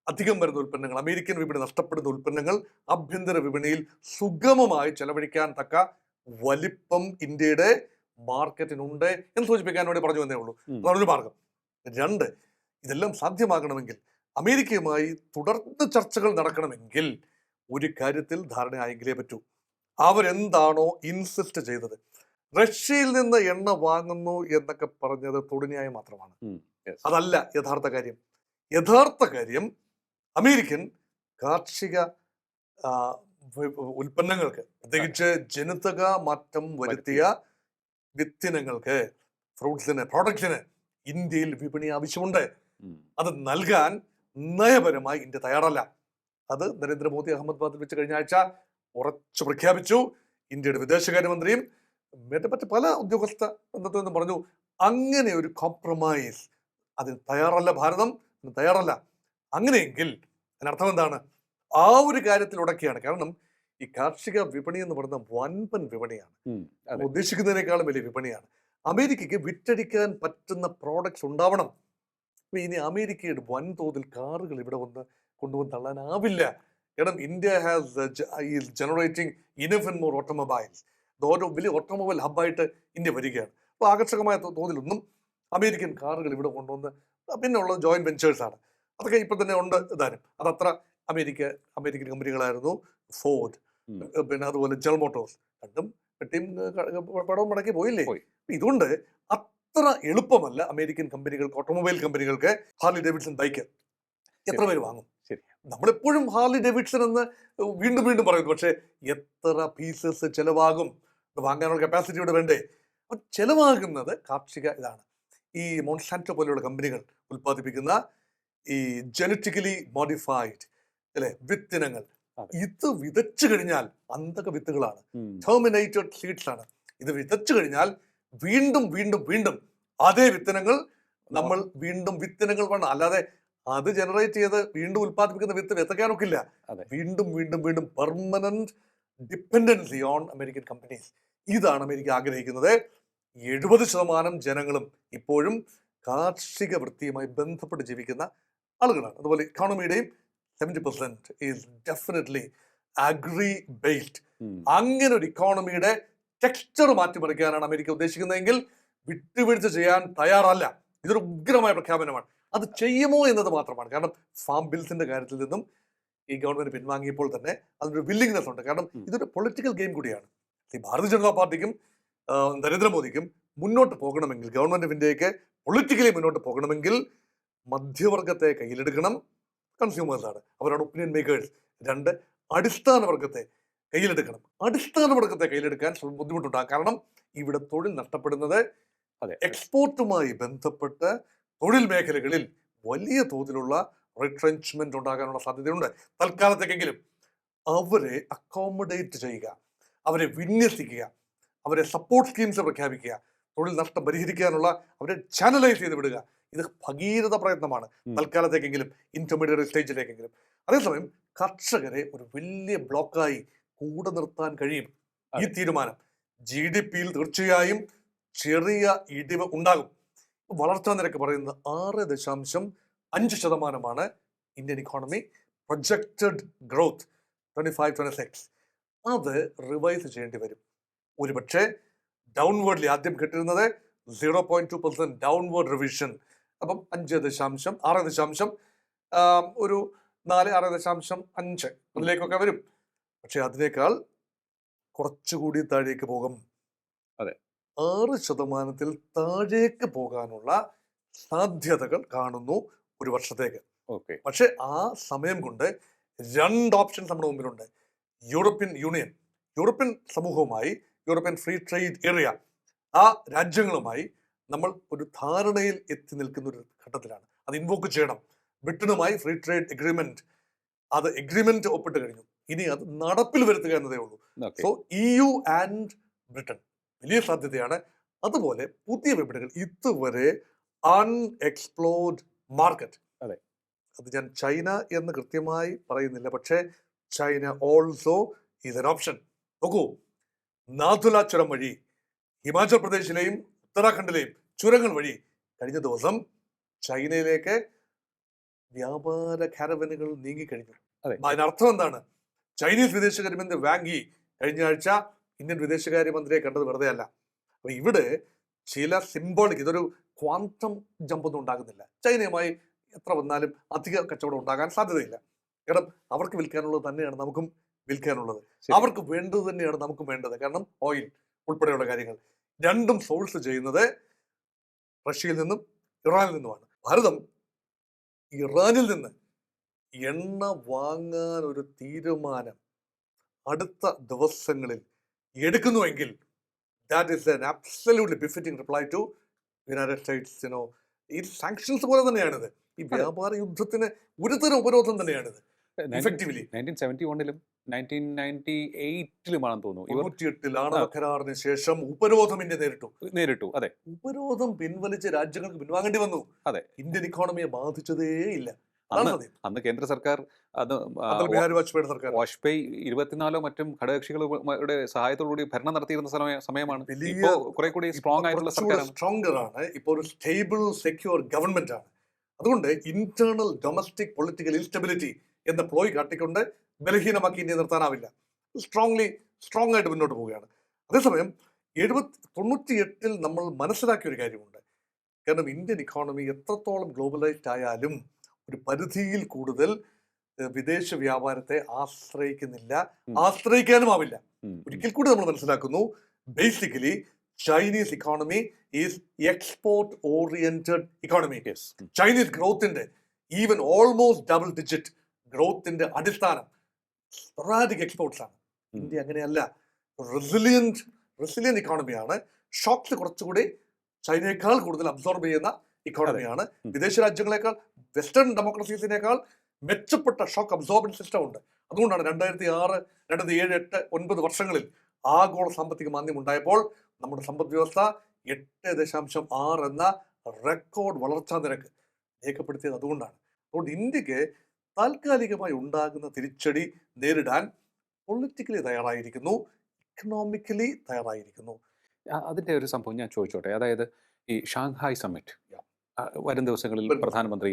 അധികം വരുന്ന ഉൽപ്പന്നങ്ങൾ അമേരിക്കൻ വിപണി നഷ്ടപ്പെടുന്ന ഉൽപ്പന്നങ്ങൾ ആഭ്യന്തര വിപണിയിൽ സുഗമമായി ചെലവഴിക്കാൻ തക്ക വലിപ്പം ഇന്ത്യയുടെ മാർക്കറ്റിനുണ്ട് എന്ന് സൂചിപ്പിക്കാൻ വേണ്ടി പറഞ്ഞു എന്നേ ഉള്ളൂ. അതാണ് ഒരു മാർഗം. രണ്ട് ഇതെല്ലാം സാധ്യമാകണമെങ്കിൽ അമേരിക്കയുമായി തുടർന്ന് ചർച്ചകൾ നടക്കണമെങ്കിൽ ഒരു കാര്യത്തിൽ ധാരണയായെങ്കിലേ പറ്റൂ. അവരെന്താണോ ഇൻസിസ്റ്റ് ചെയ്തത്. റഷ്യയിൽ നിന്ന് എണ്ണ വാങ്ങുന്നു എന്നൊക്കെ പറഞ്ഞത് തൊടുന്യായം മാത്രമാണ്. അതല്ല യഥാർത്ഥ കാര്യം. യഥാർത്ഥ കാര്യം അമേരിക്കൻ കാർഷിക ഉൽപ്പന്നങ്ങൾക്ക് പ്രത്യേകിച്ച് ജനിതക മാറ്റം വരുത്തിയ വിത്തിനങ്ങൾക്ക് ഫ്രൂട്ട്സിന് പ്രോഡക്ട്സിന് ഇന്ത്യയിൽ വിപണി ആവശ്യമുണ്ട്. അത് നൽകാൻ നയപരമായി ഇന്ത്യ തയ്യാറല്ല. അത് നരേന്ദ്രമോദി അഹമ്മദാബാദിൽ വെച്ച് കഴിഞ്ഞ ആഴ്ച ഉറച്ചു പ്രഖ്യാപിച്ചു. ഇന്ത്യയുടെ വിദേശകാര്യമന്ത്രിയും മറ്റു മറ്റ് പല ഉദ്യോഗസ്ഥ ബന്ധത്തിൽ നിന്നും പറഞ്ഞു അങ്ങനെ ഒരു കോംപ്രമൈസ് അതിന് തയ്യാറല്ല ഭാരതം തയ്യാറല്ല. അങ്ങനെയെങ്കിൽ അതിനർത്ഥം എന്താണ്? ആ ഒരു കാര്യത്തിൽ ഉടക്കിയാണ്. കാരണം ഈ കാർഷിക വിപണി എന്ന് പറയുന്ന വൻപൻ വിപണിയാണ്. ഉദ്ദേശിക്കുന്നതിനേക്കാളും വലിയ വിപണിയാണ്. അമേരിക്കയ്ക്ക് വിറ്റഴിക്കാൻ പറ്റുന്ന പ്രോഡക്ട്സ് ഉണ്ടാവണം. അപ്പൊ ഇനി അമേരിക്കയുടെ വൻതോതിൽ കാറുകൾ ഇവിടെ വന്ന് കൊണ്ടുവന്ന് തള്ളാനാവില്ല. കാരണം India has is generating enough and more automobiles ഓരോ വലിയ ഓട്ടോമൊബൈൽ ഹബ്ബായിട്ട് ഇന്ത്യ വരികയാണ്. അപ്പോൾ ആകർഷകമായ തോതിലൊന്നും അമേരിക്കൻ കാറുകൾ ഇവിടെ കൊണ്ടുവന്ന് പിന്നെ ഉള്ളത് ജോയിന്റ് വെഞ്ചേഴ്സ് ആണ്. അതൊക്കെ ഇപ്പൊ തന്നെ ഉണ്ട് ഇതാനും. അതത്ര അമേരിക്ക അമേരിക്കൻ കമ്പനികളായിരുന്നു ഫോർഡ്. പിന്നെ അതുപോലെ ജൽ മോട്ടോഴ്സ് രണ്ടും വെട്ടിയും ഏർ, പടവും മടക്കി പോയില്ലേ? പോയി. ഇതുകൊണ്ട് അത്ര എളുപ്പമല്ല അമേരിക്കൻ കമ്പനികൾക്ക് ഓട്ടോമൊബൈൽ കമ്പനികൾക്ക് ഹാർലി ഡേവിഡ്സൺ ബൈക്ക്. എത്ര പേര് വാങ്ങും. നമ്മളെപ്പോഴും ഹാർലി ഡേവിഡ്സൺ എന്ന് വീണ്ടും വീണ്ടും പറയുന്നു. പക്ഷേ എത്ര പീസസ് ചിലവാകും? വാങ്ങാനുള്ള കപ്പാസിറ്റി ഇവിടെ വേണ്ടേ? അപ്പൊ ചെലവാകുന്നത് കാർഷിക ഇതാണ്. ഈ മോൺസാന്റോ പോലെയുള്ള കമ്പനികൾ ഉൽപ്പാദിപ്പിക്കുന്ന ഈ ജനറ്റിക്കലി മോഡിഫൈഡ് അല്ലെ? വിത്തിനങ്ങൾ. ഇത് വിതച്ചു കഴിഞ്ഞാൽ അന്തക വിത്തുകളാണ്. ടെർമിനേറ്റഡ് സീഡ്സ് ആണ് ഇത് വിതച്ചു കഴിഞ്ഞാൽ വീണ്ടും വീണ്ടും വീണ്ടും അതേ വിത്തനങ്ങൾ നമ്മൾ വീണ്ടും വിത്തനങ്ങൾ വേണം അല്ലാതെ അത് ജനറേറ്റ് ചെയ്ത് വീണ്ടും ഉൽപ്പാദിപ്പിക്കുന്ന വിത്ത് വിതയ്ക്കാനൊക്കെ ഇല്ല വീണ്ടും വീണ്ടും വീണ്ടും permanent dependency on American companies ഇതാണ് അമേരിക്ക ആഗ്രഹിക്കുന്നത്. എഴുപത് ശതമാനം ജനങ്ങളും ഇപ്പോഴും കാർഷിക വൃത്തിയുമായി ബന്ധപ്പെട്ട് ജീവിക്കുന്ന ആളുകളാണ്. അതുപോലെ ഇക്കോണമിയുടെയും seventy percent is definitely agri based. അങ്ങനെ ഒരു ഇക്കോണമിയുടെ ടെക്സ്ചർ മാറ്റിമറിക്കാനാണ് അമേരിക്ക ഉദ്ദേശിക്കുന്നതെങ്കിൽ വിട്ടുവീഴ്ച ചെയ്യാൻ തയ്യാറല്ല. ഇതൊരു ഉഗ്രമായ പ്രഖ്യാപനമാണ്. അത് ചെയ്യുമോ എന്നത് മാത്രമാണ്. കാരണം ഫാം ബിൽസിന്റെ കാര്യത്തിൽ നിന്നും ഈ ഗവൺമെന്റ് പിൻവാങ്ങിയപ്പോൾ തന്നെ അതിനൊരു വില്ലിങ്നെസ് ഉണ്ട്. കാരണം. ഇതൊരു പൊളിറ്റിക്കൽ ഗെയിം കൂടിയാണ്. ഈ ഭാരതീയ ജനതാ പാർട്ടിക്കും നരേന്ദ്രമോദിക്കും മുന്നോട്ട് പോകണമെങ്കിൽ ഗവൺമെന്റ് ഓഫ് ഇന്ത്യയ്ക്ക് പൊളിറ്റിക്കലി മുന്നോട്ട് പോകണമെങ്കിൽ മധ്യവർഗത്തെ കയ്യിലെടുക്കണം. കൺസ്യൂമേഴ്സാണ്. അവരാണ് ഒപ്പീനിയൻ മേക്കേഴ്സ്. രണ്ട് അടിസ്ഥാന വർഗത്തെ കയ്യിലെടുക്കണം. അടിസ്ഥാന വർഗത്തെ കയ്യിലെടുക്കാൻ ബുദ്ധിമുട്ടുണ്ടാകും കാരണം ഇവിടെ തൊഴിൽ നഷ്ടപ്പെടുന്നത് അതെ. എക്സ്പോർട്ടുമായി ബന്ധപ്പെട്ട് തൊഴിൽ മേഖലകളിൽ വലിയ തോതിലുള്ള റിട്രെഞ്ച്മെന്റ് ഉണ്ടാകാനുള്ള സാധ്യതയുണ്ട്. തൽക്കാലത്തേക്കെങ്കിലും അവരെ അക്കോമഡേറ്റ് ചെയ്യുക. അവരെ വിന്യസിക്കുക. അവരെ സപ്പോർട്ട് സ്കീംസ് പ്രഖ്യാപിക്കുക. തൊഴിൽ നഷ്ടം പരിഹരിക്കാനുള്ള അവരെ ചാനലൈസ് ചെയ്ത് വിടുക. ഇത് ഭഗീരഥ പ്രയത്നമാണ്. തൽക്കാലത്തേക്കെങ്കിലും ഇന്റർമീഡിയറ്റ് സ്റ്റേജിലേക്കെങ്കിലും അതേസമയം കർഷകരെ ഒരു വലിയ ബ്ലോക്കായി കൂടെ നിർത്താൻ കഴിയും. ഈ തീരുമാനം ജി ഡി പിയിൽ തീർച്ചയായും ചെറിയ ഇടിവ് ഉണ്ടാകും. വളർച്ചാ നിരക്ക് പറയുന്നത് ആറ് ദശാംശം അഞ്ച് ശതമാനമാണ് Indian economy projected growth twenty five twenty six അത് റിവൈസ് ചെയ്യേണ്ടി വരും. ഒരുപക്ഷെ ഡൗൺവേർഡ്ലി ആദ്യം കിട്ടിയിരുന്നത് zero point two percent downward revision അപ്പം അഞ്ച് ദശാംശം ആറ് ദശാംശം ഒരു നാല് ആറ് ദശാംശം അഞ്ച് അതിലേക്കൊക്കെ വരും. പക്ഷെ അതിനേക്കാൾ കുറച്ചുകൂടി താഴേക്ക് പോകും. അതെ. ആറ് ശതമാനത്തിൽ താഴേക്ക് പോകാനുള്ള സാധ്യതകൾ കാണുന്നു ഒരു വർഷത്തേക്ക്. ഓക്കെ. പക്ഷെ ആ സമയം കൊണ്ട് രണ്ട് ഓപ്ഷൻസ് നമ്മുടെ മുമ്പിലുണ്ട്. യൂറോപ്യൻ യൂണിയൻ യൂറോപ്യൻ സമൂഹവുമായി യൂറോപ്യൻ ഫ്രീ ട്രേഡ് ഏരിയ ആ രാജ്യങ്ങളുമായി നമ്മൾ ഒരു ധാരണയിൽ എത്തി നിൽക്കുന്ന ഒരു ഘട്ടത്തിലാണ്. അത് ഇൻവോക്ക് ചെയ്യണം. ബ്രിട്ടനുമായി ഫ്രീ ട്രേഡ് എഗ്രിമെന്റ് അത് എഗ്രിമെന്റ് ഒപ്പിട്ട് കഴിഞ്ഞു. ഇനി അത് നടപ്പിൽ വരുത്തുക എന്നതേ ഉള്ളൂ. So E U and Britain വലിയ സാധ്യതയാണ്. അതുപോലെ പുതിയ വിപണികൾ. ഇതുവരെ അൺഎക്സ്പ്ലോർഡ് മാർക്കറ്റ് അതെ. അത് ഞാൻ ചൈന എന്ന് കൃത്യമായി പറയുന്നില്ല. പക്ഷേ China also is an option നോക്കൂ. നാഥുല ചുരം വഴി ഹിമാചൽ പ്രദേശിലെയും ഉത്തരാഖണ്ഡിലെയും ചുരങ്ങൾ വഴി കഴിഞ്ഞ ദിവസം ചൈനയിലേക്ക് വ്യാപാര കാരവനുകൾ നീങ്ങിക്കഴിഞ്ഞു. അതെ. അതിനർത്ഥം എന്താണ്? ചൈനീസ് വിദേശകാര്യമന്ത്രി വാങ്ങി കഴിഞ്ഞ ആഴ്ച ഇന്ത്യൻ വിദേശകാര്യമന്ത്രിയെ കണ്ടത് വെറുതെ അല്ല അപ്പൊ ഇവിടെ ചില സിംബോളിക് ഇതൊരു ക്വാണ്ടം ജമ്പൊന്നും ഉണ്ടാകുന്നില്ല. ചൈനയുമായി എത്ര വന്നാലും അധിക കച്ചവടം ഉണ്ടാകാൻ സാധ്യതയില്ല. കാരണം അവർക്ക് വിൽക്കാനുള്ളത് തന്നെയാണ്. നമുക്കും വിൽക്കാനുള്ളത്. അവർക്ക് വേണ്ടത് തന്നെയാണ് നമുക്ക് വേണ്ടത്. കാരണം ഓയിൽ ഉൾപ്പെടെയുള്ള കാര്യങ്ങൾ. രണ്ടും സോഴ്സ് ചെയ്യുന്നത് റഷ്യയിൽ നിന്നും ഇറാനിൽ നിന്നുമാണ്. ഭാരതം ഇറാനിൽ നിന്ന് എണ്ണ വാങ്ങാൻ ഒരു തീരുമാനം അടുത്ത ദിവസങ്ങളിൽ എടുക്കുന്നുവെങ്കിൽ that is an absolutely befitting reply to United സ്റ്റേറ്റ്സിനോ ഈ സാങ്ഷൻസ് പോലെ തന്നെയാണിത്. ഈ വ്യാപാര യുദ്ധത്തിന് ഒരുതരം ഉപരോധം തന്നെയാണിത്. ഇഫക്റ്റീവ്ലി നയന്റീൻ സെവന്റി വണ്ണിലും നയന്റീൻ നയന്റി എയ്റ്റിലുമാണെന്ന് തോന്നുന്നു. കരാറിന് ശേഷം ഉപരോധം ഇന്ത്യ നേരിട്ടു. നേരിട്ടു. അതെ. ഉപരോധം പിൻവലിച്ച് രാജ്യങ്ങൾക്ക് പിൻവാങ്ങേണ്ടി വന്നു. അതെ. ഇന്ത്യൻ ഇക്കോണമിയെ ബാധിച്ചതേ ഇല്ല. അന്ന് അന്ന് കേന്ദ്ര സർക്കാർ അത് വാജ്പേയിയുടെ സർക്കാർ. വാജ്പേയി ഇരുപത്തിനാലോ മറ്റും ഘടകകക്ഷികളുടെ സഹായത്തോടുകൂടി ഭരണം നടത്തിയിരുന്ന സമയ- സമയമാണ്. കുറെ കൂടി സ്ട്രോങ് ആയിട്ടുള്ള സർക്കാരാണ്. സ്ട്രോങ്ങർ ആണ്. ഇപ്പോൾ ഒരു സ്റ്റേബിൾ സെക്യൂർ ഗവൺമെന്റ് ആണ്. അതുകൊണ്ട് ഇന്റേണൽ ഡൊമസ്റ്റിക് പൊളിറ്റിക്കൽ ഇൻസ്റ്റബിലിറ്റി എന്ന പ്ലോയ് കാട്ടിക്കൊണ്ട് ബലഹീനമാക്കി ഇന്ത്യ നിർത്താനാവില്ല. സ്ട്രോങ്ലി സ്ട്രോങ് ആയിട്ട് മുന്നോട്ട് പോവുകയാണ്. അതേസമയം എഴുപത്തി തൊണ്ണൂറ്റിയെട്ടിൽ നമ്മൾ മനസ്സിലാക്കിയ ഒരു കാര്യമുണ്ട്. കാരണം ഇന്ത്യൻ ഇക്കോണമി എത്രത്തോളം ഗ്ലോബലൈസ്ഡ് ആയാലും ഒരു പരിധിയിൽ കൂടുതൽ വിദേശ വ്യാപാരത്തെ ആശ്രയിക്കുന്നില്ല. ആശ്രയിക്കാനും ആവില്ല. ഒരിക്കൽ കൂടി നമ്മൾ മനസ്സിലാക്കുന്നു basically Chinese economy is export oriented economy. Chinese ഗ്രോത്തിന്റെ even almost double digit ഗ്രോത്തിന്റെ അടിസ്ഥാനം സ്പൊറാഡിക് എക്സ്പോർട്സ് ആണ്. ഇന്ത്യ അങ്ങനെയല്ല. റെസിലിയന്റ് റെസിലിയന്റ് ഇക്കോണമിയാണ് ഷോക്സ് കുറച്ചുകൂടി ചൈനയേക്കാൾ കൂടുതൽ അബ്സോർബ് ചെയ്യുന്ന ഇക്കോണമിയാണ്. വിദേശ രാജ്യങ്ങളെക്കാൾ വെസ്റ്റേൺ ഡെമോക്രസീസിനേക്കാൾ മെച്ചപ്പെട്ട ഷോക്ക് അബ്സോർബൻ സിസ്റ്റം ഉണ്ട്. അതുകൊണ്ടാണ് രണ്ടായിരത്തി ആറ് രണ്ടായിരത്തി ഏഴ് എട്ട് ഒൻപത് വർഷങ്ങളിൽ ആഗോള സാമ്പത്തിക മാന്ദ്യം ഉണ്ടായപ്പോൾ നമ്മുടെ സമ്പദ് വ്യവസ്ഥ എട്ട് ദശാംശം ആറ് എന്ന റെക്കോർഡ് വളർച്ചാ നിരക്ക് രേഖപ്പെടുത്തിയത് അതുകൊണ്ടാണ്. അതുകൊണ്ട് ഇന്ത്യയ്ക്ക് താൽക്കാലികമായി ഉണ്ടാകുന്ന തിരിച്ചടി നേരിടാൻ പൊളിറ്റിക്കലി തയ്യാറായിരിക്കുന്നു ഇക്കണോമിക്കലി തയ്യാറായിരിക്കുന്നു. അതിന്റെ അതിന്റെ ഒരു സംഭവം ഞാൻ ചോദിച്ചോട്ടെ. അതായത് ഈ ഷാങ്ഹായ് സമ്മിറ്റ്. വരും ദിവസങ്ങളിൽ പ്രധാനമന്ത്രി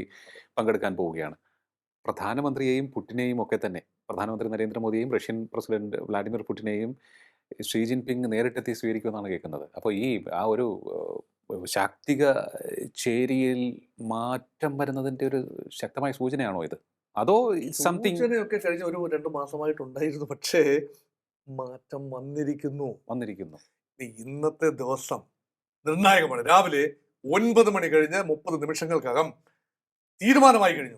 പങ്കെടുക്കാൻ പോവുകയാണ്. പ്രധാനമന്ത്രിയെയും പുട്ടിനെയും ഒക്കെ തന്നെ പ്രധാനമന്ത്രി നരേന്ദ്രമോദിയെയും റഷ്യൻ പ്രസിഡന്റ് വ്ലാഡിമിർ പുടിനെയും ഷീ ജിൻപിങ് നേരിട്ടെത്തി സ്വീകരിക്കുമെന്നാണ് കേൾക്കുന്നത്. അപ്പോൾ ഈ ആ ഒരു ശാക്തിക ചേരിയിൽ മാറ്റം വരുന്നതിന്റെ ഒരു ശക്തമായ സൂചനയാണോ ഇത്? അതോ സംതിങ് ഒക്കെ കഴിഞ്ഞ ഒരു രണ്ട് മാസമായിട്ടുണ്ടായിരുന്നു. പക്ഷേ മാറ്റം വന്നിരിക്കുന്നു. വന്നിരിക്കുന്നു. ഇന്നത്തെ ദിവസം നിർണായകമാണ്. രാവിലെ ഒൻപത് മണി കഴിഞ്ഞ് മുപ്പത് നിമിഷങ്ങൾക്കകം തീരുമാനമായി കഴിഞ്ഞു.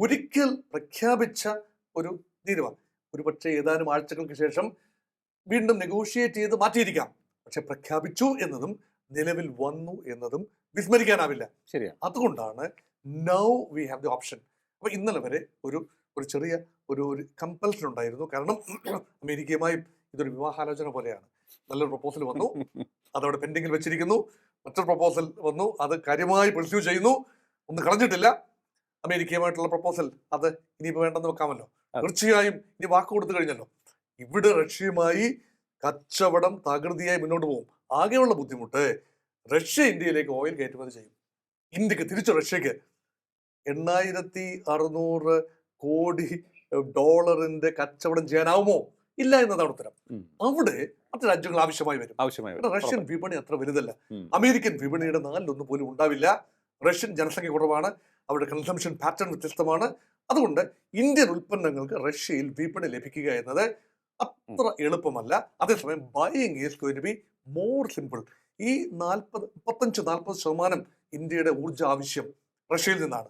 ഒരിക്കൽ പ്രഖ്യാപിച്ച ഒരു തീരുമാനം. ഒരു പക്ഷേ ഏതാനും ആഴ്ചകൾക്ക് ശേഷം വീണ്ടും നെഗോഷിയേറ്റ് ചെയ്ത് മാറ്റിയിരിക്കാം. പക്ഷെ പ്രഖ്യാപിച്ചു എന്നതും നിലവിൽ വന്നു എന്നതും വിസ്മരിക്കാനാവില്ല. ശരിയാണ്. അതുകൊണ്ടാണ് now we have the option അപ്പൊ ഇന്നലെ വരെ ഒരു ഒരു ചെറിയ ഒരു ഒരു കമ്പൽഷൻ ഉണ്ടായിരുന്നു. കാരണം *clears throat* അമേരിക്കയുമായി ഇതൊരു വിവാഹാലോചന പോലെയാണ്. നല്ലൊരു പ്രപ്പോസൽ വന്നു. *laughs* അതവിടെ പെൻഡിങ്ങിൽ വെച്ചിരിക്കുന്നു. മറ്റൊരു പ്രപ്പോസൽ വന്നു. അത് കാര്യമായി പെർസ്യൂ ചെയ്യുന്നു. ഒന്നും കളഞ്ഞിട്ടില്ല. അമേരിക്കയുമായിട്ടുള്ള പ്രപ്പോസൽ അത് ഇനിയിപ്പോൾ വേണ്ടെന്ന് വെക്കാമല്ലോ. തീർച്ചയായും ഇനി വാക്ക് കൊടുത്തു കഴിഞ്ഞല്ലോ. ഇവിടെ റഷ്യയുമായി കച്ചവടം തകൃതിയായി മുന്നോട്ട് പോകും. ആകെയുള്ള ബുദ്ധിമുട്ട് റഷ്യ ഇന്ത്യയിലേക്ക് ഓയിൽ കയറ്റുമതി ചെയ്യും. ഇന്ത്യയ്ക്ക് തിരിച്ചു റഷ്യക്ക് എണ്ണായിരത്തി അറുന്നൂറ് കോടി ഡോളറിന്റെ കച്ചവടം ചെയ്യാനാവുമോ? ഇല്ല എന്നതാണ് ഉത്തരം. അവിടെ മറ്റു രാജ്യങ്ങൾ ആവശ്യമായി വരും. ആവശ്യമായി റഷ്യൻ വിപണി അത്ര വലുതല്ല. അമേരിക്കൻ വിപണിയുടെ നാലിലൊന്നും പോലും ഉണ്ടാവില്ല. റഷ്യൻ ജനസംഖ്യ കുറവാണ്. അവരുടെ കൺസംഷൻ പാറ്റേൺ വ്യത്യസ്തമാണ്. അതുകൊണ്ട് ഇന്ത്യൻ ഉൽപ്പന്നങ്ങൾക്ക് റഷ്യയിൽ വിപണി ലഭിക്കുക എന്നത് അത്ര എളുപ്പമല്ല. അതേസമയം buying is going to be more simple ഈ നാൽപ്പത് മുപ്പത്തഞ്ച് നാൽപ്പത് ശതമാനം ഇന്ത്യയുടെ ഊർജ ആവശ്യം റഷ്യയിൽ നിന്നാണ്.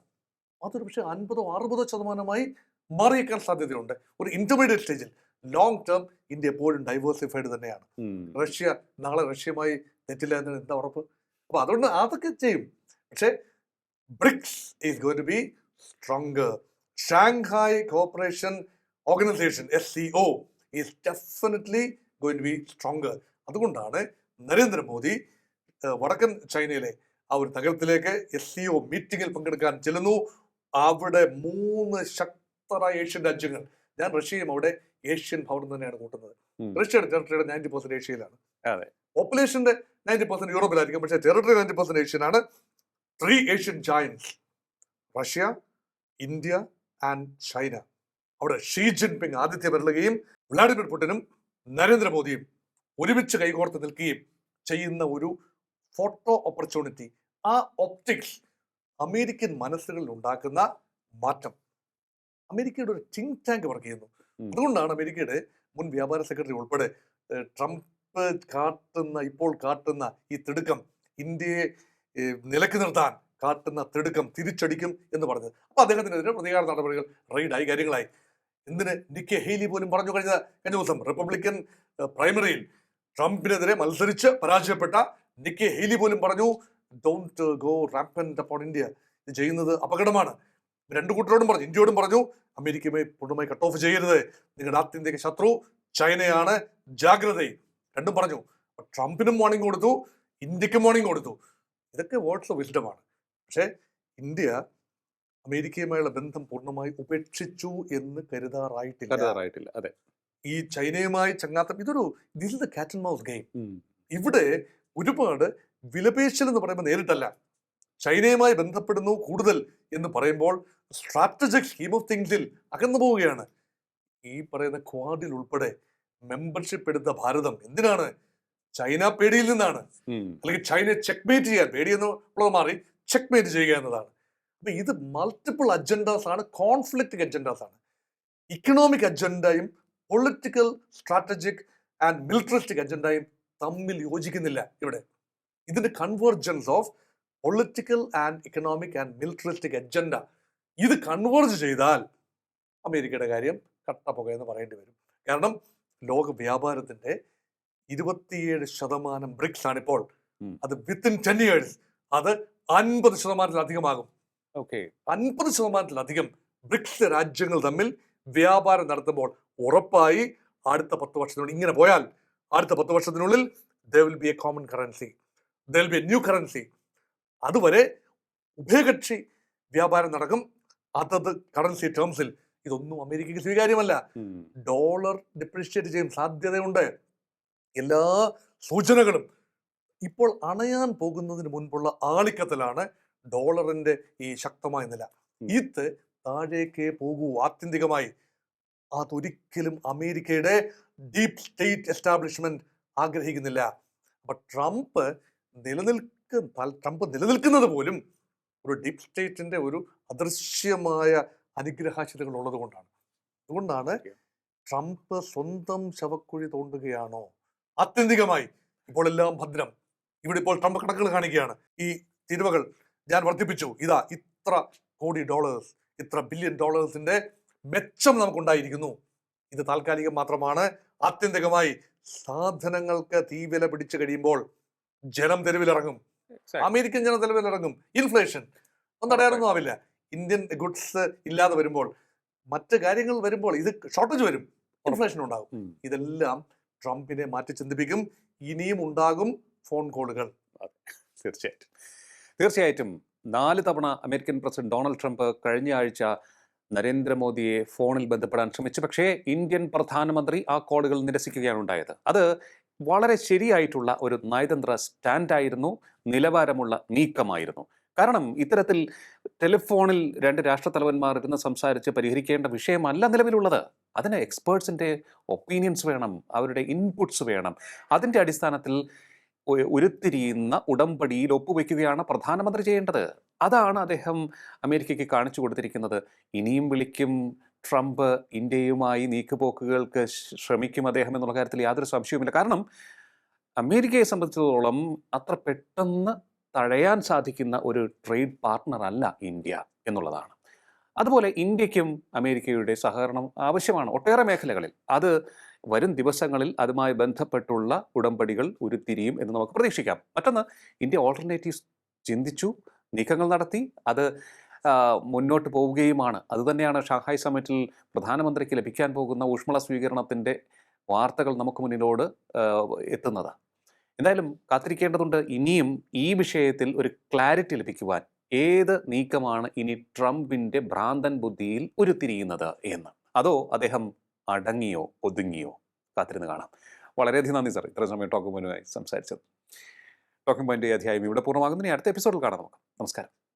അതൊരു പക്ഷേ അൻപതോ അറുപതോ ശതമാനമായി മാറിയേക്കാൻ സാധ്യതയുണ്ട്. ഒരു ഇന്റർമീഡിയറ്റ് സ്റ്റേജിൽ ലോങ് ടേം ഇന്ത്യ എപ്പോഴും ഡൈവേഴ്സിഫൈഡ് തന്നെയാണ്. റഷ്യ നാളെ റഷ്യമായി തെറ്റില്ല എന്നതിന് എന്താ ഉറപ്പ്? അപ്പൊ അതുകൊണ്ട് അതൊക്കെ ചെയ്യും. പക്ഷേ BRICS is going to be stronger Shanghai cooperation organisation S C O is definitely going to be stronger അതുകൊണ്ടാണ് നരേന്ദ്രമോദി വടക്കൻ ചൈനയിലെ ആ ഒരു നഗരത്തിലേക്ക് എസ് സി ഒ മീറ്റിംഗിൽ പങ്കെടുക്കാൻ ചെല്ലുന്നു. അവിടെ മൂന്ന് ശക്തരായ ഏഷ്യൻ രാജ്യങ്ങൾ. ഞാൻ റഷ്യയും അവിടെ ഏഷ്യൻ ഭവൻ തന്നെയാണ് കൂട്ടുന്നത്. റഷ്യയുടെ ടെറിട്ടറിയുടെ നയന്റി പെർസെന്റ് ഏഷ്യയിലാണ്. പോപ്പുലേഷന്റെ നയന്റി പെർസെന്റ് യൂറോപ്പിലായിരിക്കും. പക്ഷേ territory ninety percent ഏഷ്യനാണ്. Three Asian giants Russia India and China. അവിടെ ഷീ ജിൻപിങ് ആദിത്യ വരളുകയും വ്ളാഡിമിർ പുടിനും നരേന്ദ്രമോദിയും ഒരുമിച്ച് കൈകോർത്ത് നിൽക്കുകയും ചെയ്യുന്ന ഒരു ഫോട്ടോ ഓപ്പർച്യൂണിറ്റി ആ ഒപ്റ്റിക്സ് അമേരിക്കൻ മനസ്സുകളിൽ ഉണ്ടാക്കുന്ന മാറ്റം. അമേരിക്കയുടെ ഒരു തിങ്ക് ടാങ്ക് വർക്ക് ചെയ്യുന്നു. അതുകൊണ്ടാണ് അമേരിക്കയുടെ മുൻ വ്യാപാര സെക്രട്ടറി ഉൾപ്പെടെ ട്രംപ് കാട്ടുന്ന ഇപ്പോൾ കാട്ടുന്ന ഈ തിടുക്കം ഇന്ത്യയെ നിലയ്ക്ക് നിർത്താൻ കാട്ടുന്ന തിടുക്കം തിരിച്ചടിക്കും എന്ന് പറഞ്ഞത്. അപ്പൊ അദ്ദേഹത്തിനെതിരെ പ്രതികാര നടപടികൾ റെയ്ഡായി കാര്യങ്ങളായി. എന്തിന്? നിക്കെ ഹെയ്ലി പോലും പറഞ്ഞു കഴിഞ്ഞ കഴിഞ്ഞ ദിവസം റിപ്പബ്ലിക്കൻ പ്രൈമറിയിൽ ട്രംപിനെതിരെ മത്സരിച്ച് പരാജയപ്പെട്ട നിക്കെ ഹെയ്ലി പോലും പറഞ്ഞു don't go rapped upon India ഇത് ചെയ്യുന്നത് അപകടമാണ്. രണ്ടു കൂട്ടരോടും പറഞ്ഞു. ഇന്ത്യയോടും പറഞ്ഞു അമേരിക്കയുമായി പൂർണമായി കട്ട് ഓഫ് ചെയ്യരുത്. നിങ്ങളുടെ ആത്യന്തിക ശത്രു ചൈനയാണ്. ജാഗ്രത. രണ്ടും പറഞ്ഞു. ട്രംപിനും വാണിംഗ് കൊടുത്തു. ഇന്ത്യക്കും വാണിംഗ് കൊടുത്തു. ഇതൊക്കെ വേർഡ്സ് ഓഫ് വിസ്ഡമാണ് പക്ഷേ ഇന്ത്യ അമേരിക്കയുമായുള്ള ബന്ധം പൂർണമായി ഉപേക്ഷിച്ചു എന്ന് കരുതാറായിട്ടില്ല. കരുതാറായിട്ടില്ല. അതെ. ഈ ചൈനയുമായി ചങ്ങാത്തം ഇതൊരു this is the cat and mouse game. ഇവിടെ ഒരുപാട് വിലപേശൽ എന്ന് പറയുമ്പോൾ നേരിട്ടല്ല. ചൈനയുമായി ബന്ധപ്പെടുന്നു കൂടുതൽ എന്ന് പറയുമ്പോൾ സ്ട്രാറ്റജിക് സ്കീം ഓഫ് തിങ്സിൽ അകന്നു പോവുകയാണ്. ഈ പറയുന്ന ക്വാഡിൽ ഉൾപ്പെടെ മെമ്പർഷിപ്പ് എടുത്ത ഭാരതം എന്തിനാണ്? ചൈന പേടിയിൽ നിന്നാണ്. അല്ലെങ്കിൽ ചൈനയെ ചെക്ക്മേറ്റ് ചെയ്യാൻ പേടി ഉള്ളത് മാറി ചെക്ക് മേറ്റ് ചെയ്യുക എന്നതാണ്. അപ്പൊ ഇത് മൾട്ടിപ്പിൾ അജണ്ടാസ് ആണ് കോൺഫ്ലിക്റ്റ് അജണ്ടാസ് ആണ്. ഇക്കണോമിക് അജണ്ടയും പൊളിറ്റിക്കൽ സ്ട്രാറ്റജിക് ആൻഡ് മിലിറ്ററിസ്റ്റിക് അജണ്ടയും തമ്മിൽ യോജിക്കുന്നില്ല ഇവിടെ. ഇതിന്റെ convergence of political and economic and militaristic agenda ഇത് കൺവേർജ് ചെയ്താൽ അമേരിക്കയുടെ കാര്യം കട്ടപ്പുക എന്ന് പറയേണ്ടി വരും. കാരണം ലോക വ്യാപാരത്തിന്റെ ഇരുപത്തിയേഴ് ശതമാനം ബ്രിക്സ് ആണിപ്പോൾ. ഇപ്പോൾ അത് വിത്തിൻ ടെൻ ഇയേഴ്സ് അത് അൻപത് ശതമാനത്തിലധികമാകും. ഓക്കെ. അൻപത് ശതമാനത്തിലധികം ബ്രിക്സ് രാജ്യങ്ങൾ തമ്മിൽ വ്യാപാരം നടത്തുമ്പോൾ ഉറപ്പായി അടുത്ത പത്ത് വർഷത്തിനുള്ളിൽ ഇങ്ങനെ പോയാൽ അടുത്ത പത്ത് വർഷത്തിനുള്ളിൽ the will be a common currency there be new currency അതുവരെ ഉഭയകക്ഷി വ്യാപാരം നടക്കും. അതത് കറൻസി ടേംസിൽ ഇതൊന്നും അമേരിക്കയ്ക്ക് സ്വീകാര്യമല്ല. ഡോളർ ഡിപ്രിഷ്യേറ്റ് ചെയ്യാൻ സാധ്യതയുണ്ട്. എല്ലാ സൂചനകളും ഇപ്പോൾ അണയാൻ പോകുന്നതിന് മുൻപുള്ള ആളിക്കത്തലാണ് ഡോളറിന്റെ ഈ ശക്തമായ നില. ഇത് താഴേക്ക് പോകൂ ആത്യന്തികമായി. അതൊരിക്കലും അമേരിക്കയുടെ ഡീപ് സ്റ്റേറ്റ് എസ്റ്റാബ്ലിഷ്മെന്റ് ആഗ്രഹിക്കുന്നില്ല. അപ്പൊ ട്രംപ് നിലനിൽക്ക ട്രംപ് നിലനിൽക്കുന്നത് പോലും ഒരു ഡീപ് സ്റ്റേറ്റിന്റെ ഒരു അദൃശ്യമായ അനുഗ്രഹാശിതകൾ ഉള്ളത് കൊണ്ടാണ്. അതുകൊണ്ടാണ്. ട്രംപ് സ്വന്തം ശവക്കുഴി തോണ്ടുകയാണോ? ആത്യന്തികമായി ഇപ്പോൾ എല്ലാം ഭദ്രം. ഇവിടെ ഇപ്പോൾ ട്രംപ് കണക്കുകൾ കാണിക്കുകയാണ്. ഈ തിരുവകൾ ഞാൻ വർദ്ധിപ്പിച്ചു. ഇതാ ഇത്ര കോടി ഡോളേഴ്സ് ഇത്ര ബില്യൺ ഡോളേഴ്സിന്റെ മെച്ചം നമുക്കുണ്ടായിരിക്കുന്നു. ഇത് താൽക്കാലികം മാത്രമാണ്. ആത്യന്തികമായി സാധനങ്ങൾക്ക് തീവില പിടിച്ചു കഴിയുമ്പോൾ ജനം തെരുവിലിറങ്ങും. അമേരിക്കൻ ജനം തെരുവിലിറങ്ങും. ഇൻഫ്ലേഷൻ ഒന്നും അടയാറൊന്നും ആവില്ല. ഇന്ത്യൻ ഗുഡ്സ് ഇല്ലാതെ വരുമ്പോൾ മറ്റു കാര്യങ്ങൾ വരുമ്പോൾ ഇത് ഷോർട്ടേജ് വരും. ഇൻഫ്ലേഷൻ ഉണ്ടാകും. ഇതെല്ലാം ട്രംപിനെ മാറ്റി ചിന്തിപ്പിക്കും. ഇനിയും ഉണ്ടാകും ഫോൺ കോളുകൾ തീർച്ചയായിട്ടും. തീർച്ചയായിട്ടും നാല് തവണ അമേരിക്കൻ പ്രസിഡന്റ് ഡൊണാൾഡ് ട്രംപ് കഴിഞ്ഞ ആഴ്ച നരേന്ദ്രമോദിയെ ഫോണിൽ ബന്ധപ്പെടാൻ ശ്രമിച്ചു. പക്ഷേ ഇന്ത്യൻ പ്രധാനമന്ത്രി ആ കോളുകൾ നിരസിക്കുകയാണ് ഉണ്ടായത്. അത് വളരെ ശരിയായിട്ടുള്ള ഒരു നയതന്ത്ര സ്റ്റാൻഡായിരുന്നു നിലവാരമുള്ള നീക്കമായിരുന്നു. കാരണം ഇത്തരത്തിൽ ടെലിഫോണിൽ രണ്ട് രാഷ്ട്രത്തലവന്മാർ ഇരുന്ന് സംസാരിച്ച് പരിഹരിക്കേണ്ട വിഷയമല്ല നിലവിലുള്ളത്. അതിന് എക്സ്പേർട്സിന്റെ ഒപ്പീനിയൻസ് വേണം അവരുടെ ഇൻപുട്സ് വേണം. അതിന്റെ അടിസ്ഥാനത്തിൽ ഉരുത്തിരിയുന്ന ഉടമ്പടിയിൽ ഒപ്പുവെക്കുകയാണ് പ്രധാനമന്ത്രി ചെയ്യേണ്ടത്. അതാണ് അദ്ദേഹം അമേരിക്കയ്ക്ക് കാണിച്ചു കൊടുത്തിരിക്കുന്നത്. ഇനിയും വിളിക്കും ട്രംപ് ഇന്ത്യയുമായി നീക്കുപോക്കുകൾക്ക് ശ്രമിക്കും അദ്ദേഹം എന്നുള്ള കാര്യത്തിൽ യാതൊരു സംശയവുമില്ല. കാരണം അമേരിക്കയെ സംബന്ധിച്ചിടത്തോളം അത്ര പെട്ടെന്ന് തഴയാൻ സാധിക്കുന്ന ഒരു ട്രേഡ് പാർട്ട്ണർ അല്ല ഇന്ത്യ എന്നുള്ളതാണ്. അതുപോലെ ഇന്ത്യക്കും അമേരിക്കയുടെ സഹകരണം ആവശ്യമാണ് ഒട്ടേറെ മേഖലകളിൽ. അത് വരും ദിവസങ്ങളിൽ അതുമായി ബന്ധപ്പെട്ടുള്ള ഉടമ്പടികൾ ഉരുത്തിരിയും എന്ന് നമുക്ക് പ്രതീക്ഷിക്കാം. മറ്റൊന്ന് ഇന്ത്യ ഓൾട്ടർനേറ്റീവ്സ് ചിന്തിച്ചു നീക്കങ്ങൾ നടത്തി. അത് മുന്നോട്ട് പോവുകയുമാണ്. അതുതന്നെയാണ് ഷാങ്ഹായ് സമ്മിറ്റിൽ പ്രധാനമന്ത്രിക്ക് ലഭിക്കാൻ പോകുന്ന ഊഷ്മള സ്വീകരണത്തിന്റെ വാർത്തകൾ നമുക്ക് മുന്നിലോട് എത്തുന്നത്. എന്തായാലും കാത്തിരിക്കേണ്ടതുണ്ട്. ഇനിയും ഈ വിഷയത്തിൽ ഒരു ക്ലാരിറ്റി ലഭിക്കുവാൻ ഏത് നീക്കമാണ് ഇനി ട്രംപിന്റെ ഭ്രാന്തൻ ബുദ്ധിയിൽ ഉരുത്തിരിയുന്നത് എന്ന്. അതോ അദ്ദേഹം അടങ്ങിയോ ഒതുങ്ങിയോ? കാത്തിരുന്ന് കാണാം. വളരെയധികം നന്ദി സാർ. ഇത്ര സമയം ടോക്കിംഗ് പോയിന്റുമായി സംസാരിച്ചത് ടോക്കിംഗ് പോയിന്റ് അധ്യായം ഇവിടെ പൂർണമാകുന്നതിന് അടുത്ത എപ്പിസോഡിൽ കാണാം നമുക്ക്. നമസ്കാരം.